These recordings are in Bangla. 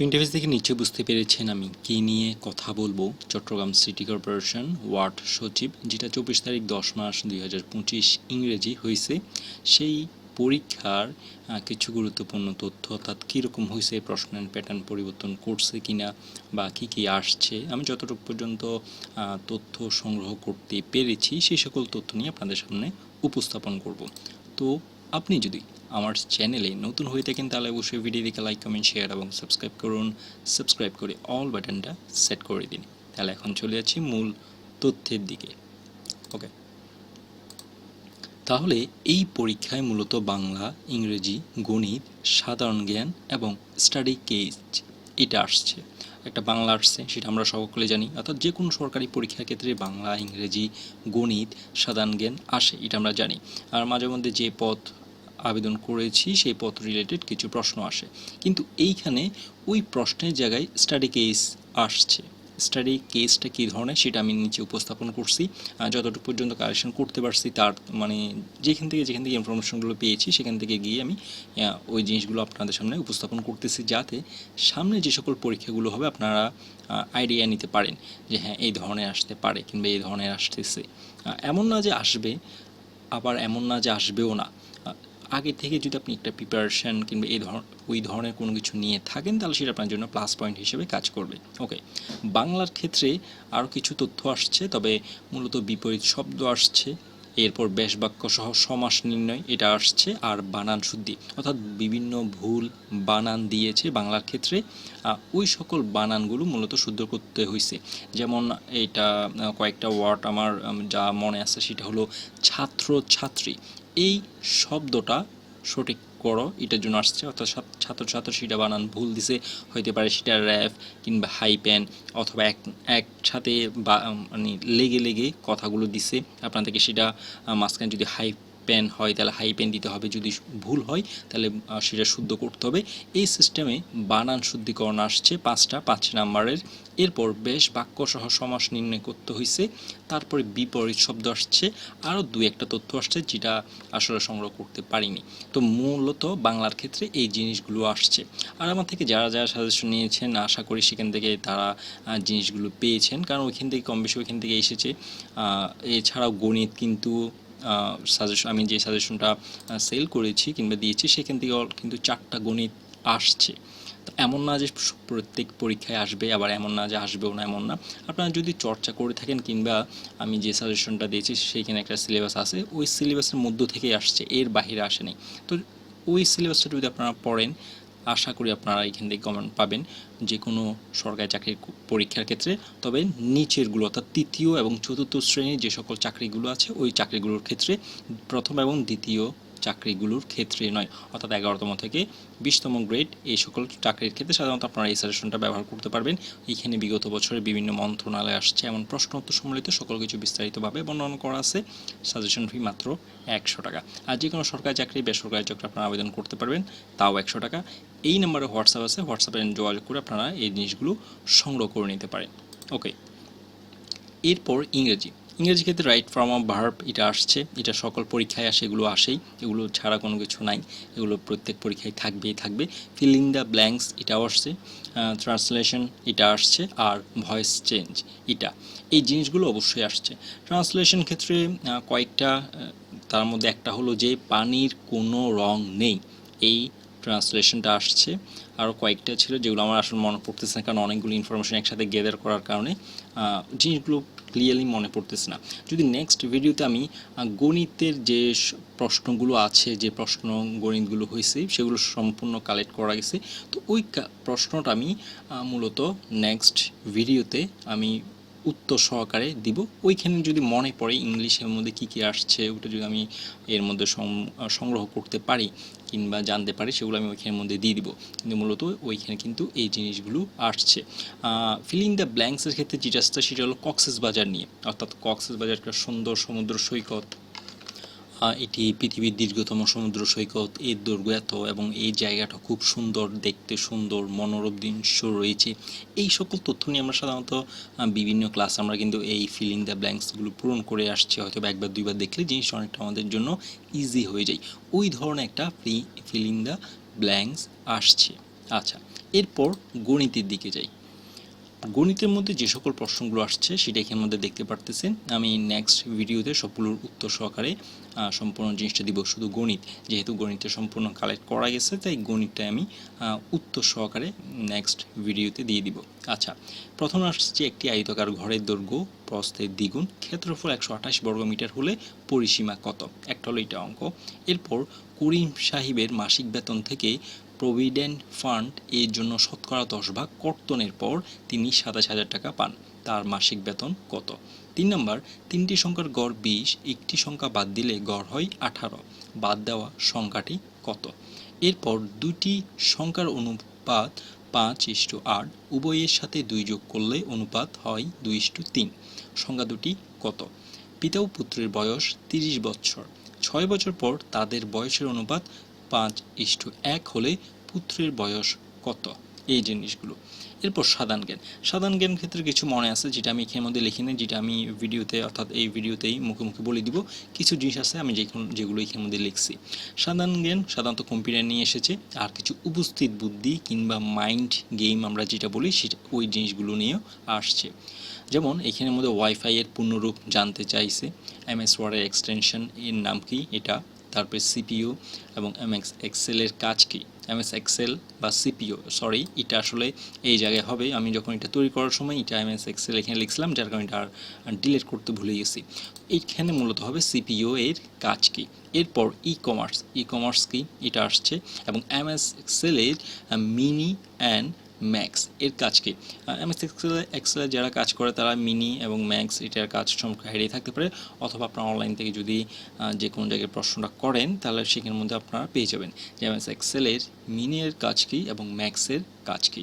তো ইন্টারফেস দেখে নিচে বুঝতে পেরেছেন আমি কী নিয়ে কথা বলব। চট্টগ্রাম সিটি কর্পোরেশন ওয়ার্ড সচিব, যেটা চব্বিশ তারিখ দশ মাস দুই হাজার পঁচিশ ইংরেজি হয়েছে সেই পরীক্ষার কিছু গুরুত্বপূর্ণ তথ্য অর্থাৎ কীরকম হয়েছে প্রশ্নের প্যাটার্ন পরিবর্তন করছে কিনা বা কী কী আসছে, আমি যতটুকু পর্যন্ত তথ্য সংগ্রহ করতে পেরেছি, সেই সকল তথ্য নিয়ে আপনাদের সামনে উপস্থাপন করব। তো আপনি যদি আমার চ্যানেলে নতুন হয়ে থাকেন, তাহলে অবশ্যই ভিডিওটিকে লাইক কমেন্ট শেয়ার এবং সাবস্ক্রাইব করুন। সাবস্ক্রাইব করে অল বাটনটা সেট করে দিন। তাহলে এখন চলে যাচ্ছি মূল তথ্যের দিকে। ওকে তাহলে এই পরীক্ষায় মূলত বাংলা, ইংরেজি, গণিত, সাধারণ জ্ঞান এবং স্টাডি কেস এটা আসছে। একটা বাংলা আসছে, সেটা আমরা সকলে জানি। অর্থাৎ যে কোনো সরকারি পরীক্ষার ক্ষেত্রে বাংলা, ইংরেজি, গণিত, সাধারণ জ্ঞান আসে, এটা আমরা জানি। আর মাঝে মধ্যে যে পথ আবেদন করেছি, সেই পথ রিলেটেড কিছু প্রশ্ন আসে। কিন্তু এইখানে ওই প্রশ্নের জায়গায় স্টাডি কেস আসছে। স্টাডি কেসটা কী ধরনের সেটা আমি নিচে উপস্থাপন করছি। যতটুকু পর্যন্ত কালেকশন করতে পারছি তার মানে যেখান থেকে যেখান থেকে ইনফরমেশনগুলো পেয়েছি সেখান থেকে গিয়ে আমি ওই জিনিসগুলো আপনাদের সামনে উপস্থাপন করতেছি যাতে সামনে যে সকল পরীক্ষাগুলো হবে আপনারা আইডিয়া নিতে পারেন যে হ্যাঁ এই ধরনের আসতে পারে কিংবা এই ধরনের আসতেছে। এমন না যে আসবে, আবার এমন না যে আসবেও না। আগে থেকে যদি আপনি একটা প্রিপারেশন কিংবা এই ধর, ওই ধরনের কোনো কিছু নিয়ে থাকেন, তাহলে সেটা আপনার জন্য প্লাস পয়েন্ট হিসেবে কাজ করবে। ওকে বাংলার ক্ষেত্রে আরও কিছু তথ্য আসছে, তবে মূলত বিপরীত শব্দ আসছে। এরপর বেশ বাক্য সহ সমাস নির্ণয়, এটা আসছে। আর বানান শুদ্ধি, অর্থাৎ বিভিন্ন ভুল বানান দিয়েছে বাংলার ক্ষেত্রে। ওই সকল বানানগুলো মূলত শুদ্ধ করতে হয়েছে যেমন এটা, কয়েকটা ওয়ার্ড আমার যা মনে আছে সেটা হলো ছাত্র ছাত্রী এই শব্দটা সঠিক করো, এটার জন্য আসছে, অর্থাৎ ছাত্র ছাত্র ছাত্র সেটা বানান, ভুল দিছে, হইতে পারে সেটা র্যাফ কিংবা হাই প্যান অথবা এক একসাথে বা মানে লেগে লেগে কথাগুলো দিছে, আপনাদেরকে সেটা মাঝখানে যদি হাই পেন হয়, তাহলে হাই পেন দিতে হবে। যদি ভুল হয়, তাহলে সেটা শুদ্ধ করতে হবে। এই সিস্টেমে বানান শুদ্ধিকরণ আসছে পাঁচটা, পাঁচ নাম্বারের। এরপর বেশ বাক্য সহ সমাস নির্ণয় করতে হয়েছে তারপরে বিপরীত শব্দ আসছে। আরও দু একটা তথ্য আসছে যেটা আসলে সংগ্রহ করতে পারিনি। তো মূলত বাংলার ক্ষেত্রে এই জিনিসগুলো আসছে। আর আমার থেকে যারা যারা সাজেশন নিয়েছেন, আশা করি সেখান থেকে তারা জিনিসগুলো পেয়েছেন। কারণ ওইখান থেকে কম বেশি ওইখান থেকে এসেছে। এছাড়াও গণিত কিন্তু সাজেশন আমি যে সাজেশনটা সেল করেছি কিংবা দিয়েছি, সেখান থেকে কিন্তু চারটা গণিত আসছে। তো এমন না যে প্রত্যেক পরীক্ষায় আসবে, আবার এমন না যে আসবেও না, এমন না। আপনারা যদি চর্চা করে থাকেন কিংবা আমি যে সাজেশনটা দিয়েছি, সেইখানে একটা সিলেবাস আছে, ওই সিলেবাসের মধ্য থেকেই আসছে, এর বাইরে আসেনি তো ওই সিলেবাসটা যদি আপনারা পড়েন আশা করি আপনারা এখান থেকে কমেন্ট পাবেন যে কোনো সরকারি চাকরির পরীক্ষার ক্ষেত্রে। তবে নিচেরগুলো অর্থাৎ তৃতীয় এবং চতুর্থ শ্রেণির যে সকল চাকরিগুলো আছে, ওই চাকরিগুলোর ক্ষেত্রে প্রথম এবং দ্বিতীয় চাকরিগুলোর ক্ষেত্রে নয়, অর্থাৎ এগারোতম থেকে বিশতম গ্রেড এই সকল চাকরির ক্ষেত্রে সাধারণত আপনারা এই সাজেশনটা ব্যবহার করতে পারবেন। এখানে বিগত বছরের বিভিন্ন মন্ত্রণালয় আসছে, এমন প্রশ্ন উত্তর সম্বলিত সকল কিছু বিস্তারিতভাবে বর্ণনা করা আছে। সাজেশন ফি মাত্র একশো টাকা। আর যে কোনো সরকারি চাকরি, বেসরকারি চাকরি আপনারা আবেদন করতে পারবেন, তাও একশো টাকা। এই নাম্বারে হোয়াটসঅ্যাপ আছে হোয়াটসঅ্যাপে যোগাযোগ করে আপনারা এই জিনিসগুলো সংগ্রহ করে নিতে পারেন। ওকে এরপর ইংরেজি। ইংরেজি ক্ষেত্রে রাইট ফর্ম অফ ভার্ব এটা আসছে, এটা সকল পরীক্ষায় আসে, এগুলো আসেই, এগুলো ছাড়া কোনো কিছু নাই, এগুলো প্রত্যেক পরীক্ষায় থাকবেই থাকবে। ফিল দ্য ব্ল্যাঙ্কস এটাও আসছে। ট্রান্সলেশন এটা আসছে। আর ভয়েস চেঞ্জ এটা। এই জিনিসগুলো অবশ্যই আসছে। ট্রান্সলেশন ক্ষেত্রে কয়েকটা তার মধ্যে একটা হলো যে পানির কোনো রং নেই। এই ট্রান্সলেশনটা আসছে। আরও কয়েকটা ছিল যেগুলো আমার আসলে মনে পড়তেছে না, কারণ অনেকগুলো ইনফরমেশন একসাথে গেদার করার কারণে। জিনিসগুলো ক্লিয়ারলি মনে পড়তেছে না। যদি নেক্সট ভিডিওতে আমি গণিতের যে প্রশ্নগুলো আছে, যে প্রশ্ন গণিতগুলো হয়েছে, সেগুলো সম্পূর্ণ কালেক্ট করা গেছে, তো ওই প্রশ্নটা আমি মূলত নেক্সট ভিডিওতে আমি উত্তর সহকারে দিব। ওইখানে যদি মনে পড়ে ইংলিশের মধ্যে কী কী আসছে, ওটা যদি আমি এর মধ্যে সংগ্রহ করতে পারি কিংবা জানতে পারি, সেগুলো আমি ওইখানের মধ্যে দিয়ে দিব। কিন্তু মূলত ওইখানে কিন্তু এই জিনিসগুলো আসছে। ফিলিং দ্য ব্ল্যাঙ্কসের ক্ষেত্রে যেটা সেটা হলো কক্সেস বাজার নিয়ে। অর্থাৎ কক্সেস বাজার একটা সুন্দর সমুদ্র সৈকত। এটি পৃথিবীর দীর্ঘতম সমুদ্র সৈকত। এর দৈর্ঘ্য এত এবং এই জায়গাটা খুব সুন্দর, দেখতে সুন্দর, মনোরম দৃশ্য রয়েছে। এই সকল তথ্য নিয়ে আমরা সাধারণত বিভিন্ন ক্লাস আমরা কিন্তু এই ফিলিং দ্য ব্ল্যাঙ্কসগুলো পূরণ করে আসছি। হয়তো একবার, দুইবার দেখলে জিনিসটা অনেকটা আমাদের জন্য ইজি হয়ে যায়। ওই ধরনের একটা ফিলিং দ্য ব্ল্যাঙ্কস আসছে। আচ্ছা এরপর গণিতের দিকে যাই। গণিতের মধ্যে যে সকল প্রশ্নগুলো আসছে, সেটা এখানের মধ্যে দেখতে পারতেছেন। আমি নেক্সট ভিডিওতে সবগুলোর উত্তর সহকারে সম্পূর্ণ জিনিসটা দিব শুধু গণিত। যেহেতু গণিতটা সম্পূর্ণ কালেক্ট করা গেছে, তাই গণিতটা আমি উত্তর সহকারে নেক্সট ভিডিওতে দিয়ে দিব। আচ্ছা প্রথমে আসছে একটি আয়তাকার ঘরের দৈর্ঘ্য, প্রস্থের দ্বিগুণ, ক্ষেত্রফল একশো আঠাশ বর্গমিটার হলে পরিসীমা কত? একটা হলো এটা অঙ্ক। এরপর করিম সাহিবের মাসিক বেতন থেকে প্রভিডেন্ট ফান্ড এর জন্য শতকরা দশ ভাগ কর্তনের পর তিনি সাতাশ হাজার টাকা পান। তার মাসিক বেতন কত? তিন নম্বর, তিনটি সংখ্যার গড় বিশ, একটি সংখ্যা বাদ দিলে গড় হয় আঠারো। বাদ দেওয়া সংখ্যাটি কত? এরপর দুটি সংখ্যার অনুপাত পাঁচ ইস্টু আট, উভয়ের সাথে দুই যোগ করলে অনুপাত হয় দুই ইস্টু তিন। সংখ্যা দুটি কত? পিতা ও পুত্রের বয়স তিরিশ বছর। ছয় বছর পর তাদের বয়সের অনুপাত পাঁচ ইস্টু এক হলে পুত্রের বয়স কত? এই জিনিসগুলো। এরপর সাধারণ জ্ঞান। সাধারণ জ্ঞান ক্ষেত্রে কিছু মনে আছে যেটা আমি এখানের মধ্যে লিখিনি, যেটা আমি ভিডিওতে, অর্থাৎ এই ভিডিওতেই মুখে মুখে বলে দিব। কিছু জিনিস আছে আমি যেগুলো যেগুলো এখানের মধ্যে লিখছি। সাধারণ জ্ঞান সাধারণত কম্পিউটার নিয়ে এসেছে, আর কিছু উপস্থিত বুদ্ধি কিংবা মাইন্ড গেম আমরা যেটা বলি, সেটা, ওই জিনিসগুলো নিয়েও আসছে। যেমন এখানের মধ্যে ওয়াইফাই এর পূর্ণরূপ জানতে চাইছে এম এস ওয়ার্ডের এক্সটেনশন এর নাম কি? এটা তারপরে সিপিইউ এবং এমএক্স এক্সেলের কাজ কি? এমএস এক্সেল বা সিপিও সরি এটা আসলে এই জায়গায় হবে। আমি যখন এটা তৈরি করার সময় এটা এমএস এক্সেল এখানে লিখছিলাম, যার কারণে এটা আর ডিলিট করতে ভুলে গেছি। এইখানে মূলত হবে সিপিও এর কাজ কি? এরপর ই কমার্স ই কমার্স কি? এটা আসছে এবং এমএস এক্সেলের মিনি অ্যান্ড ম্যাক্স এর কাজ কি? এমএস এক্সেলে এক্সেলে যারা কাজ করে তারা মিনি এবং ম্যাক্স এটার কাজ হারিয়ে থাকতে পারে। অথবা আপনার অনলাইন থেকে যদি যে কোনো জায়গায় প্রশ্নটা করেন, তাহলে সেখানের মধ্যে আপনারা পেয়ে যাবেন যে এমএস এক্সেলের মিনি এর কাজ কি এবং ম্যাক্সের কাজ কি।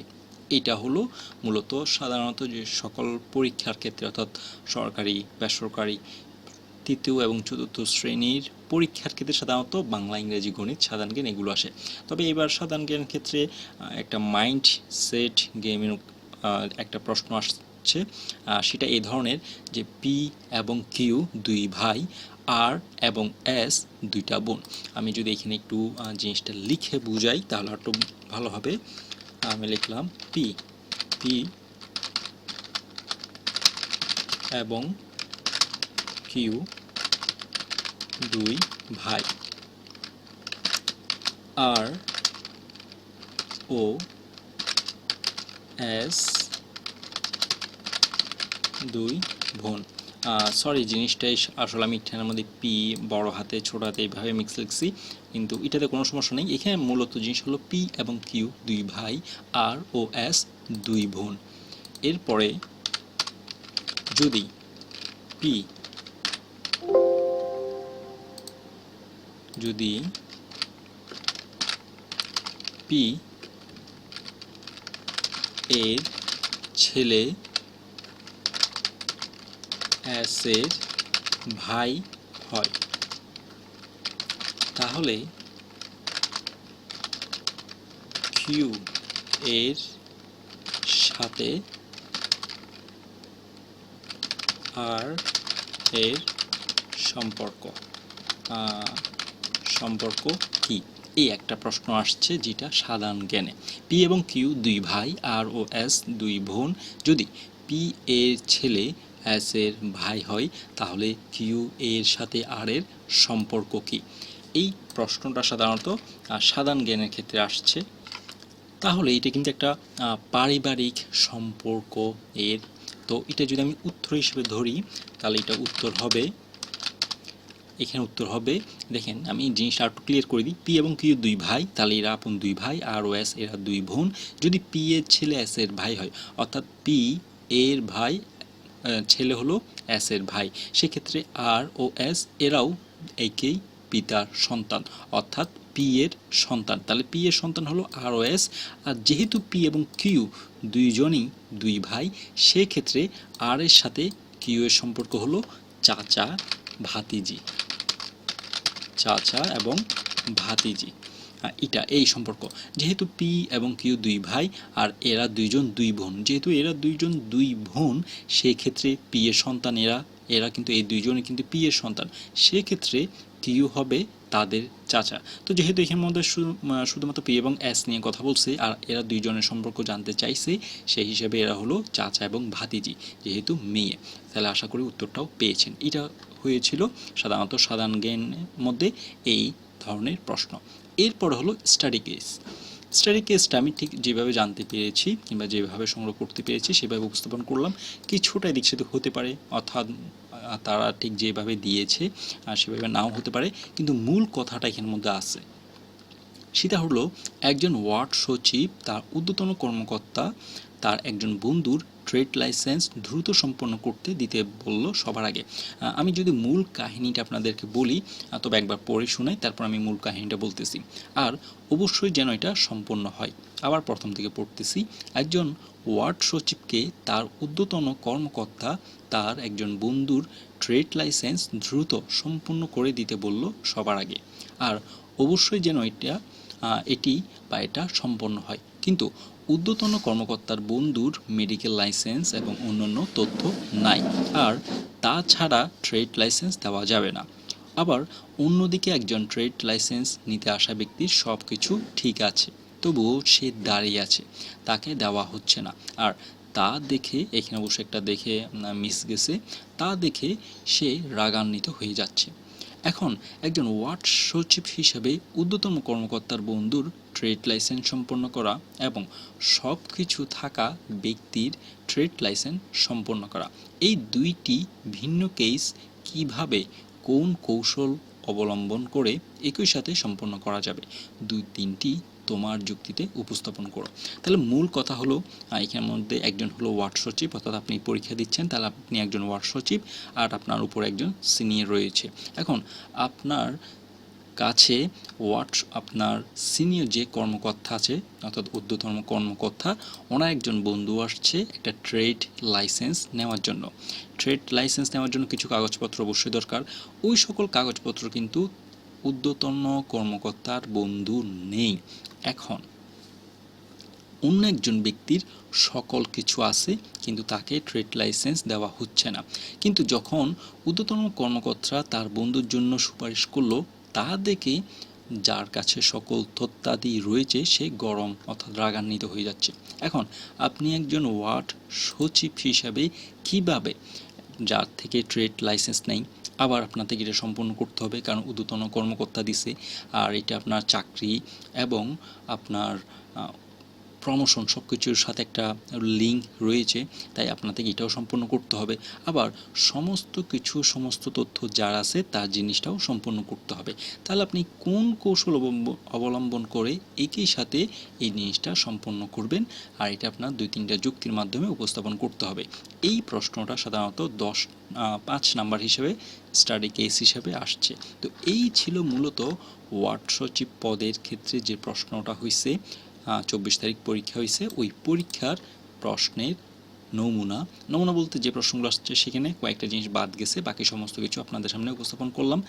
এটা হলো মূলত সাধারণত যে সকল পরীক্ষার ক্ষেত্রে, অর্থাৎ সরকারি, বেসরকারি তৃতীয় এবং চতুর্থ শ্রেণির পরীক্ষার ক্ষেত্রে সাধারণত বাংলা, ইংরেজি, গণিত, সাধারণ জ্ঞান এগুলো আসে। তবে এবার সাধারণ জ্ঞান ক্ষেত্রে একটা মাইন্ড সেট গেমের একটা প্রশ্ন আসছে। সেটা এই ধরনের যে পি এবং কিউ দুই ভাই আর এবং এস দুইটা বোন। আমি যদি এখানে একটু জিনিসটা লিখে বুঝাই, তাহলে একটু ভালো হবে। আমি লিখলাম পি পি এবং কিউ দুই ভাই। আর ও এস দুই বোন। সরি জিনিসটাই আসলে আমি এখানের মধ্যে পি, বড় হাতে, ছোট হাতে এইভাবে মিক্স লিখছি, কিন্তু এটাতে কোনো সমস্যা নেই। এখানে মূলত জিনিস হলো পি এবং কিউ দুই ভাই, আর ও এস দুই বোন। এরপরে যদি পি যদি পি এর ছেলে এর ভাই হয় তাহলে কিউ এর সাথে আর এর সম্পর্ক সম্পর্ক কি? এই একটা প্রশ্ন আসছে যেটা সাধারণ জ্ঞানে। পি এবং কিউ দুই ভাই, আর ও এস দুই বোন। যদি পি এর ছেলে এস এর ভাই হয়, তাহলে কিউ এর সাথে আর এর সম্পর্ক কি? এই প্রশ্নটা সাধারণত সাধারণ জ্ঞানের ক্ষেত্রে আসছে। তাহলে এটা কিন্তু একটা পারিবারিক সম্পর্ক এর। তো এটা যদি আমি উত্তর হিসেবে ধরি, তাহলে এটা উত্তর হবে এখানে উত্তর হবে, দেখেন, আমি জিনিসটা একটু ক্লিয়ার করে দিই। পি এবং কিউ দুই ভাই, তাহলে এরা আপন দুই ভাই, আর ও এস এরা দুই বোন। যদি পি এর ছেলে এস এর ভাই হয়, অর্থাৎ পি এর ভাই ছেলে হলো এস এর ভাই। সেক্ষেত্রে আর ও এস, এরাও একই পিতার সন্তান, অর্থাৎ পি এর সন্তান। তাহলে পি এর সন্তান হলো আর ও এস, আর যেহেতু পি এবং কিউ দুইজনই দুই ভাই, সেক্ষেত্রে আর এর সাথে কিউ এর সম্পর্ক হলো চাচা ভাতিজি। চাচা এবং ভাতিজি। এটা এই সম্পর্ক। যেহেতু পি এবং কিউ দুই ভাই, আর এরা দুইজন দুই বোন। যেহেতু এরা দুইজন দুই বোন সেই ক্ষেত্রে পি এর সন্তান এরা। এরা কিন্তু, এই দুইজনে কিন্তু পি এর সন্তান। সেক্ষেত্রে কিউ হবে তাদের চাচা। তো যেহেতু এখানে মধ্যে শুধু- শুধুমাত্র পি এবং এস নিয়ে কথা বলছে, আর এরা দুইজনের সম্পর্ক জানতে চাইছে, সেই হিসেবে এরা হলো চাচা এবং ভাতিজি, যেহেতু মেয়ে। তাহলে আশা করি উত্তরটাও পেয়েছেন। এটা হয়েছিল সাধারণত সাধারণ জ্ঞানের মধ্যে এই ধরনের প্রশ্ন। এরপর হলো স্টাডি কেস স্টাডি কেসটা আমি ঠিক যেভাবে জানতে পেরেছি কিংবা যেভাবে সংগ্রহ করতে পেরেছি সেভাবে উপস্থাপন করলাম। কিছুটা এদিক সেদিক হতে পারে, অর্থাৎ তারা ঠিক যেভাবে দিয়েছে আর সেভাবে নাও হতে পারে, কিন্তু মূল কথাটা এখানের মধ্যে আছে। সেটা হলো, একজন ওয়ার্ড সচিব, তার ঊর্ধ্বতন কর্মকর্তা, তার একজন বন্ধুর ট্রেড লাইসেন্স দ্রুত সম্পন্ন করতে দিতে বলল সবার আগে। আমি যদি মূল কাহিনীটা আপনাদেরকে বলি তবে একবার পড়ে শোনাই, তারপর আমি মূল কাহিনীটা বলতেছি। আর অবশ্যই যেন এটা সম্পন্ন হয়। আবার প্রথম থেকে পড়তেছি, একজন ওয়ার্ড সচিবকে তার ঊর্ধ্বতন কর্মকর্তা তার একজন বন্ধুর ট্রেড লাইসেন্স দ্রুত সম্পূর্ণ করে দিতে বলল সবার আগে। আর অবশ্যই যেন এটা এটি বা এটা সম্পন্ন হয়। কিন্তু ঊর্ধ্বতন কর্মকর্তার বন্ধুর মেডিকেল লাইসেন্স এবং অন্যান্য তথ্য নাই। আর তাছাড়া ট্রেড লাইসেন্স দেওয়া যাবে না। আবার অন্যদিকে একজন ট্রেড লাইসেন্স নিতে আসা ব্যক্তির সব কিছু ঠিক আছে, তবুও সে দাঁড়িয়ে আছে, তাকে দেওয়া হচ্ছে না। আর তা দেখে, এখানে অবশ্য একটা দেখে মিস গেছে, তা দেখে সে রাগান্বিত হয়ে যাচ্ছে। এখন একজন ওয়ার্ড সচিব হিসেবে ঊর্ধ্বতম কর্মকর্তার বন্ধুর ট্রেড লাইসেন্স সম্পন্ন করা এবং সব কিছু থাকা ব্যক্তির ট্রেড লাইসেন্স সম্পন্ন করা। এই দুইটি ভিন্ন কেস কীভাবে, কোন কৌশল অবলম্বন করে একই সাথে সম্পন্ন করা যাবে? দুই তিনটি তোমার যুক্তিতে উপস্থাপন করো। তাহলে মূল কথা হলো আহ, এখানের মধ্যে একজন হলো ওয়ার্ড সচিব অর্থাৎ আপনি পরীক্ষা দিচ্ছেন তাহলে আপনি একজন ওয়ার্ড সচিব আর আপনার উপর একজন সিনিয়র রয়েছে। এখন আপনার কাছে ওয়ার্ড আপনার সিনিয়র যে কর্মকর্তা আছে অর্থাৎ ঊর্ধ্বতম কর্মকর্তা ওনার একজন বন্ধু আসছে একটা ট্রেড লাইসেন্স নেওয়ার জন্য। ট্রেড লাইসেন্স নেওয়ার জন্য কিছু কাগজপত্র অবশ্যই দরকার। ওই সকল কাগজপত্র কিন্তু ঊর্ধ্বতন কর্মকর্তার বন্ধু নেই এখন। অন্য একজন ব্যক্তির সকল কিছু আছে, কিন্তু তাকে ট্রেড লাইসেন্স দেওয়া হচ্ছে না। কিন্তু যখন ঊর্ধ্বতন কর্মকর্তা তার বন্ধুর জন্য সুপারিশ করল, তা দেখে যার কাছে সকল তথ্যাদি রয়েছে, সে গরম অর্থাৎ রাগান্বিত হয়ে যাচ্ছে। এখন, আপনি একজন ওয়ার্ড সচিব হিসাবে কীভাবে যার থেকে ট্রেড লাইসেন্স নেই আবার আপনাদেরকে এটা সম্পূর্ণ করতে হবে, কারণ উদ্যতন কর্মকর্তা দিছে, আর এটা আপনার চাকরি এবং আপনার প্রমোশন সব কিছুর সাথে একটা লিঙ্ক রয়েছে, তাই আপনাদের এটাও সম্পূর্ণ করতে হবে। আবার সমস্ত কিছু, সমস্ত তথ্য যার আছে, তার জিনিসটাও সম্পূর্ণ করতে হবে। তাহলে আপনি কোন কৌশল অবলম্ব- অবলম্বন করে একই সাথে এই জিনিসটা সম্পন্ন করবেন? আর এটা আপনার দুই তিনটা যুক্তির মাধ্যমে উপস্থাপন করতে হবে। এই প্রশ্নটা সাধারণত দশ পাঁচ নাম্বার হিসেবে স্টাডি কেস হিসেবে আসছে। তো এই ছিল মূলত ওয়ার্ড সচিব পদের ক্ষেত্রে যে প্রশ্নটা হয়েছে চব্বিশ তারিখ পরীক্ষা হয়েছে। ওই পরীক্ষার প্রশ্নের নমুনা নমুনা বলতে যে প্রশ্নগুলো আসছে সেখানে কয়েকটা জিনিস বাদ গেছে, বাকি সমস্ত কিছু আপনাদের সামনে উপস্থাপন করলাম।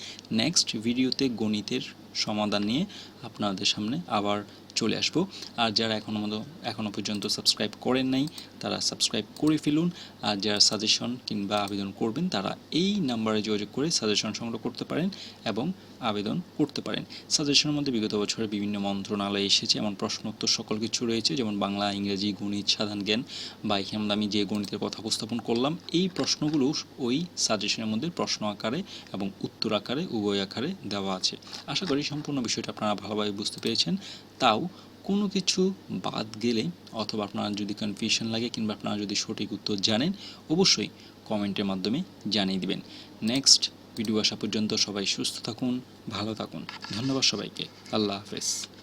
নেক্সট ভিডিওতে গণিতের সমাধান নিয়ে আপনাদের সামনে আবার চলে আসব। আর যারা এখনও মতো এখনও পর্যন্ত সাবস্ক্রাইব করেন নাই, তারা সাবস্ক্রাইব করে ফেলুন। আর যারা সাজেশন কিংবা আবেদন করবেন, তারা এই নাম্বারে যোগাযোগ করে সাজেশন সংগ্রহ করতে পারেন এবং আবেদন করতে পারেন। সাজেশনের মধ্যে বিগত বছরে বিভিন্ন মন্ত্রণালয়ে এসেছে, এমন প্রশ্ন উত্তর সকল কিছু রয়েছে, যেমন বাংলা, ইংরেজি, গণিত, সাধারণ জ্ঞান বা এখানে আমি যে গণিতের কথা উপস্থাপন করলাম, এই প্রশ্নগুলো ওই সাজেশনের মধ্যে প্রশ্ন আকারে এবং উত্তর আকারে, উভয় আকারে দেওয়া আছে। আশা করি সম্পূর্ণ বিষয়টা আপনারা ভালোভাবে বুঝতে পেরেছেন। তাও কোনো কিছু বাদ গেলে অথবা আপনার যদি কনফিউশন লাগে কিংবা আপনারা যদি সঠিক উত্তর জানেন, অবশ্যই কমেন্টের মাধ্যমে জানিয়ে দিবেন। নেক্সট ভিডিও আসা পর্যন্ত সবাই সুস্থ থাকুন ভালো থাকুন। ধন্যবাদ সবাইকে। আল্লাহ হাফেজ।